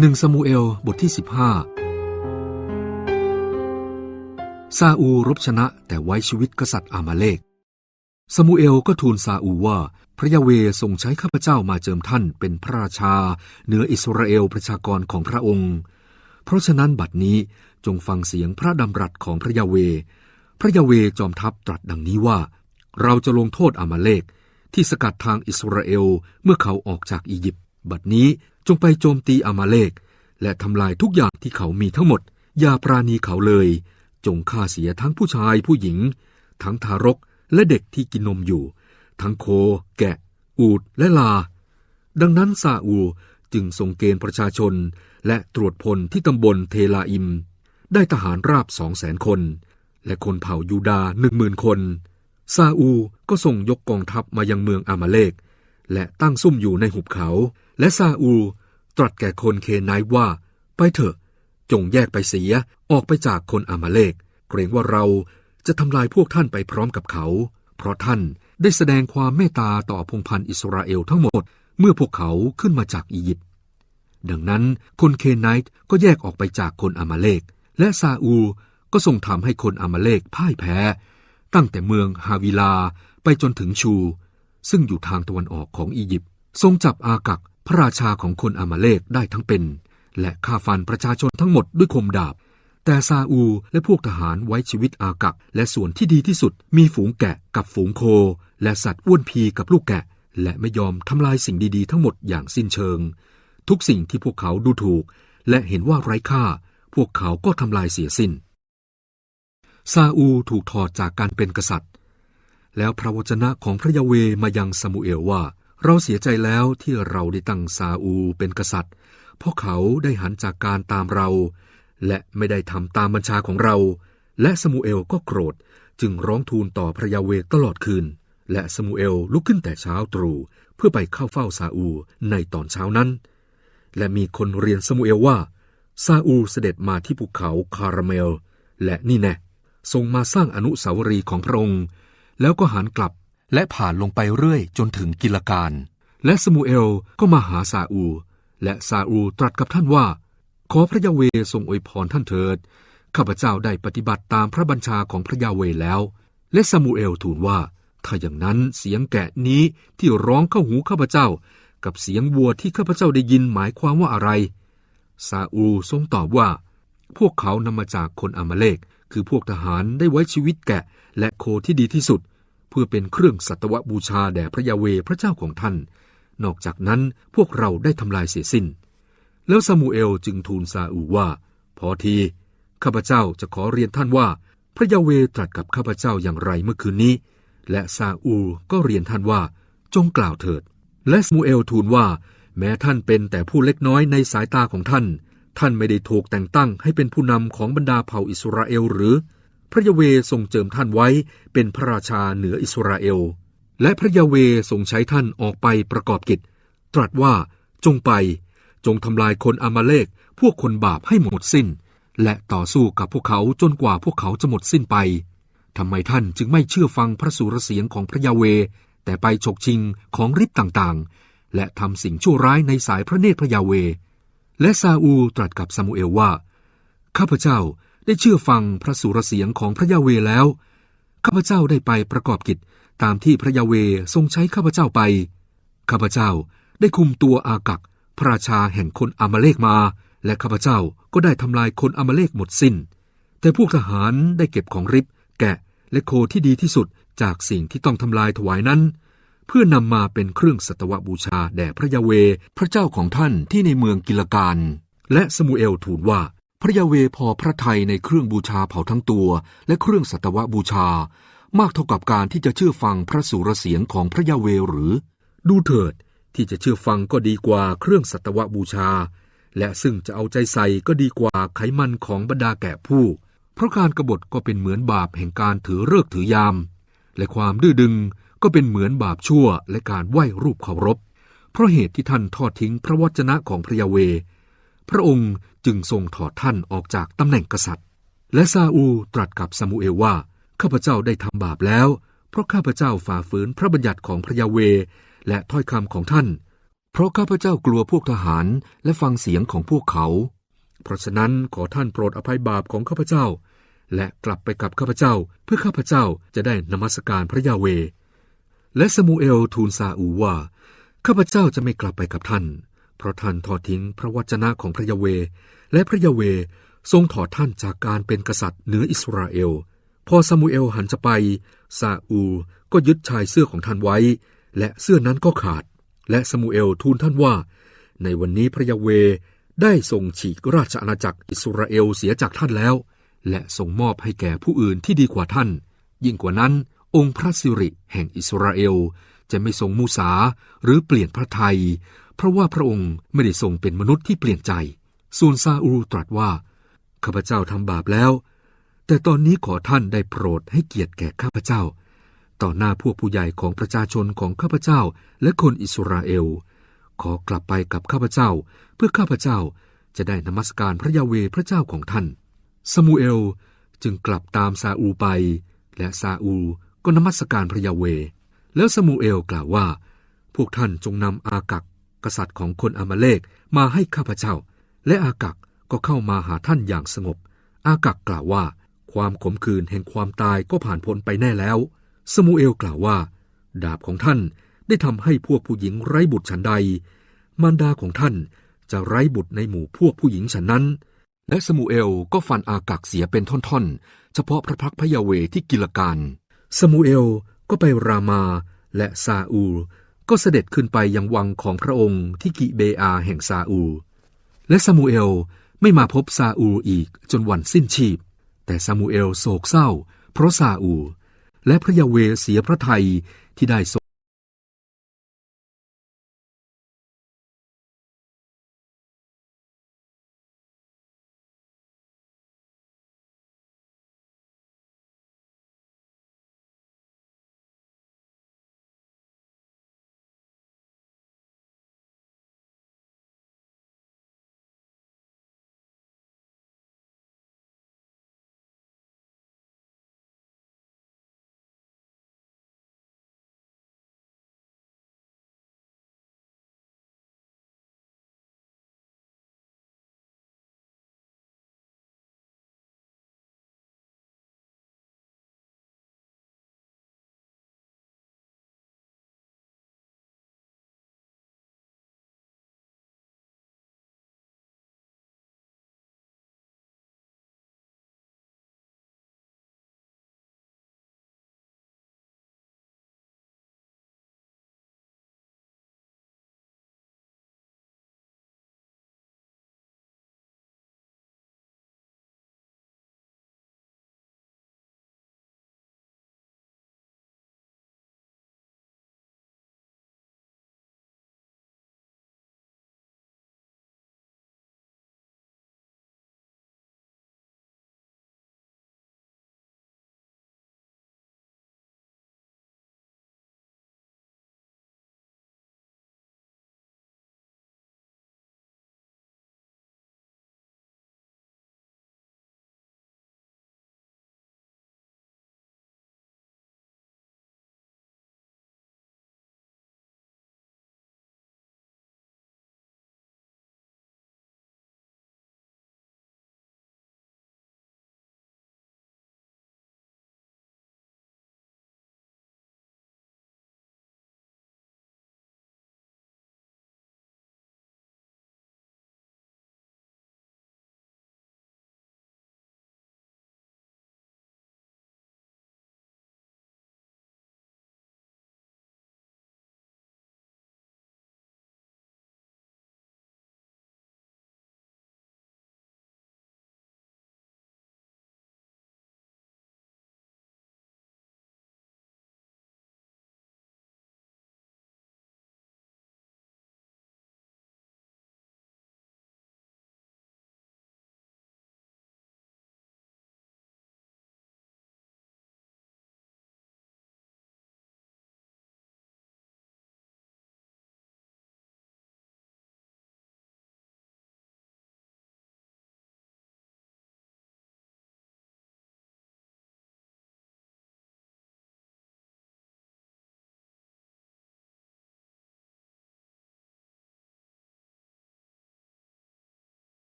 หนึ่งซามูเอลบทที่ 15 ซาอูรบชนะแต่ไว้ชีวิตกษัตริย์อามาเลกซามูเอลก็ทูลซาอูว่า พระยาเวทรงใช้ข้าพเจ้ามาเจิมท่านเป็นพระราชา เหนืออิสราเอลประชากรของพระองค์ เพราะฉะนั้นบัดนี้จงฟังเสียงพระดำรัสของพระยาเว พระยาเวจอมทัพตรัสดังนี้ว่า เราจะลงโทษอามาเลกที่สกัดทางอิสราเอลเมื่อเขาออกจากอียิปต์บัดนี้ จงไปโจมตีอามาเลก และทำลายทุกอย่างที่เขามีทั้งหมด อย่าปราณีเขาเลย จงฆ่าเสียทั้งผู้ชายผู้หญิง ทั้งทารกและเด็กที่กินนมอยู่ ทั้งโค แกะ อูดและลา ดังนั้นซาอูจึงส่งเกณฑ์ประชาชน และตรวจพลที่ตำบลเทลาอิม ได้ทหารราบสองแสนคน และคนเผ่ายูดาหนึ่งหมื่นคนซาอูก็ส่งยกกองทัพมายังเมืองอามาเลก และตั้งซุ่มอยู่ในหุบเขา และซาอูตรัสแก่คนเคนไนท์ว่า ไปเถอะ จงแยกไปเสียออกไปจากคนอามาเลก เกรงว่าเราจะทำลายพวกท่านไปพร้อมกับเขา เพราะท่านได้แสดงความเมตตาต่อพงพันธ์อิสราเอลทั้งหมด เมื่อพวกเขาขึ้นมาจากอียิปต์ดังนั้นคนเคนไนท์ก็แยกออกไปจากคนอามาเลก และซาอูก็ทรงทำให้คนอามาเลกพ่ายแพ้ ตั้งแต่เมืองฮาวิลาไปจนถึงชู ซึ่งอยู่ทางตะวันออกของอียิปต์ทรงจับอากัก พระราชาของคนอามาเลกได้ทั้งเป็น และฆ่าฟันประชาชนทั้งหมดด้วยคมดาบ แต่ซาอูและพวกทหารไว้ชีวิตอากักและส่วนที่ดีที่สุดมีฝูงแกะกับฝูงโค และสัตว์อ้วนพีกับลูกแกะ และไม่ยอมทำลายสิ่งดีๆ ทั้งหมดอย่างสิ้นเชิง ทุกสิ่งที่พวกเขาดูถูก และเห็นว่าไร้ค่า พวกเขาก็ทำลายเสียสิ้นซาอูถูกถอดจากการเป็นกษัตริย์ แล้วพระวจนะของพระยาเวมายังซามูเอลว่า เราเสียใจแล้วที่เราได้ตั้งซาอูเป็นกษัตริย์ เพราะเขาได้หันจากการตามเรา และไม่ได้ทำตามบัญชาของเรา และซามูเอลก็โกรธจึงร้องทูลต่อพระยาเวตลอดคืน และซามูเอลลุกขึ้นแต่เช้าตรู่เพื่อไปเข้าเฝ้าซาอูในตอนเช้านั้น และมีคนเรียนซามูเอลว่าซาอูเสด็จมาที่ภูเขาคาราเมล และนี่แน่ทรงมาสร้างอนุสาวรีย์ของพระองค์ แล้วก็หันกลับ และผ่านลงไปเรื่อยจนถึงกิลการ และสมูเอลก็มาหาซาอู และซาอูตรัสกับท่านว่า ขอพระยาเวทรงอวยพรท่านเถิด ข้าพเจ้าได้ปฏิบัติตามพระบัญชาของพระยาเวแล้ว และซามูเอลทูลว่า ถ้าอย่างนั้นเสียงแกะนี้ที่ร้องเข้าหูข้าพเจ้า กับเสียงวัวที่ข้าพเจ้าได้ยินหมายความว่าอะไร ซาอูทรงตอบว่า พวกเขานำมาจากคนอามาเลกคือพวกทหารได้ไว้ชีวิตแกะและโคที่ดีที่สุด เพื่อเป็นเครื่องสัตวบูชาแด่พระยาเวพระเจ้าของท่าน นอกจากนั้นพวกเราได้ทำลายเสียสิ้น แล้วซามูเอลจึงทูลซาอูว่า พอที ข้าพเจ้าจะขอเรียนท่านว่า พระยาเวตรัสกับข้าพเจ้าอย่างไรเมื่อคืนนี้ และซาอูก็เรียนท่านว่า จงกล่าวเถิด และซามูเอลทูลว่า แม้ท่านเป็นแต่ผู้เล็กน้อยในสายตาของท่าน ท่านไม่ได้ถูกแต่งตั้งให้เป็นผู้นำของบรรดาเผ่าอิสราเอลหรือ พระยาเวทรงเจิมท่านไว้เป็นพระราชาเหนืออิสราเอล และพระยาเวทรงใช้ท่านออกไปประกอบกิจ ตรัสว่าจงไป จงทำลายคนอามาเลกพวกคนบาปให้หมดสิ้น และต่อสู้กับพวกเขาจนกว่าพวกเขาจะหมดสิ้นไปทำไมท่านจึงไม่เชื่อฟังพระสุรเสียงของพระยาเว แต่ไปฉกชิงของริบต่างๆ และทำสิ่งชั่วร้ายในสายพระเนตรพระยาเว และซาอูตรัสกับซามูเอลว่า ข้าพเจ้า ได้เชื่อฟังพระสุรเสียงของพระยาเวแล้ว ข้าพเจ้าได้ไปประกอบกิจตามที่พระยาเวทรงใช้ข้าพเจ้าไป ข้าพเจ้าได้คุมตัวอากัก พระราชาแห่งคนอามาเลกมา และข้าพเจ้าก็ได้ทำลายคนอามาเลกหมดสิน้น แต่พวกทหารได้เก็บของริบ แกะและโคที่ดีที่สุดจากสิ่งที่ต้องทำลายถวายนั้น เพื่อนำมาเป็นเครื่องสัตวบูชาแด่พระยาเว พระเจ้าของท่านที่ในเมืองกิลการ และสมูเอลทูลว่า พระยาเวพอพระทัยในเครื่องบูชาเผาทั้งตัว และเครื่องสัตวบูชา มากเท่ากับการที่จะเชื่อฟังพระสุรเสียงของพระยาเวหรือ ดูเถิดที่จะเชื่อฟังก็ดีกว่าเครื่องสัตวบูชา และซึ่งจะเอาใจใส่ก็ดีกว่าไขมันของบรรดาแก่ผู้ เพราะการกรบฏก็เป็นเหมือนบาปแห่งการถือเลิกถือยาม และความดื้อดึงก็เป็นเหมือนบาปชั่วและการไหว้รูปเคารพ เพราะเหตุที่ท่านทอดทิ้งพระวจนะของพระยาเว พระองค์จึงทรงถอดท่านออกจากตำแหน่งกษัตริย์ และซาอูตรัสกับซามูเอลว่า ข้าพเจ้าได้ทำบาปแล้ว เพราะข้าพเจ้าฝ่าฝืนพระบัญญัติของพระยาเว และถ้อยคำของท่าน เพราะข้าพเจ้ากลัวพวกทหารและฟังเสียงของพวกเขา เพราะฉะนั้นขอท่านโปรดอภัยบาปของข้าพเจ้า และกลับไปกับข้าพเจ้า เพื่อข้าพเจ้าจะได้นมัสการพระยาเว และสมูเอลทูลซาอูว่า ข้าพเจ้าจะไม่กลับไปกับท่าน เพราะท่านทอดทิ้งพระวจนะของพระยาเว และพระยาเวทรงถอดท่านจากการเป็นกษัตริย์เหนืออิสราเอล พอซามูเอลหันจะไปซาอูก็ยึดชายเสื้อของท่านไว้ และเสื้อนั้นก็ขาด และซามูเอลทูลท่านว่า ในวันนี้พระยาเวได้ทรงฉีกราชอาณาจักรอิสราเอลเสียจากท่านแล้ว และทรงมอบให้แก่ผู้อื่นที่ดีกว่าท่าน ยิ่งกว่านั้น องค์พระสิริแห่งอิสราเอลจะไม่ทรงมูสาหรือเปลี่ยนพระทัย เพราะว่าพระองค์ไม่ได้ทรงเป็นมนุษย์ที่เปลี่ยนใจ ส่วนซาอูลตรัสว่าข้าพเจ้าทำบาปแล้ว แต่ตอนนี้ขอท่านได้โปรดให้เกียรติแก่ข้าพเจ้า ต่อหน้าพวกผู้ใหญ่ของประชาชนของข้าพเจ้าและคนอิสราเอล ขอกลับไปกับข้าพเจ้า เพื่อข้าพเจ้าจะได้นมัสการพระยาเวพระเจ้าของท่าน สมูเอลจึงกลับตามซาอูลไป และซาอูลก็นมัสการพระยาเว แล้วสมูเอลกล่าวว่า พวกท่านจงนำอากัก กษัตริย์ของคนอามาเลกมาให้ข้าพเจ้า และอากักก็เข้ามาหาท่านอย่างสงบ อากักกล่าวว่า ความขมขื่นแห่งความตายก็ผ่านพ้นไปแน่แล้ว สมูเอลกล่าวว่า ดาบของท่านได้ทำให้พวกผู้หญิงไร้บุตรฉันใด มารดาของท่านจะไร้บุตรในหมู่พวกผู้หญิงฉันนั้น และสมูเอลก็ฟันอากักเสียเป็นท่อนๆ เฉพาะพระพักพระยาเวที่กิลการ สมูเอลก็ไปรามาและซาอูล ก็เสด็จขึ้นไปยังวังของพระองค์ที่กิเบอาแห่งซาอูลและซามูเอลไม่มาพบซาอูลอีกจนวันสิ้นชีพ แต่ซามูเอลโศกเศร้า เพราะซาอูลและพระยาเวเสียพระทัยที่ได้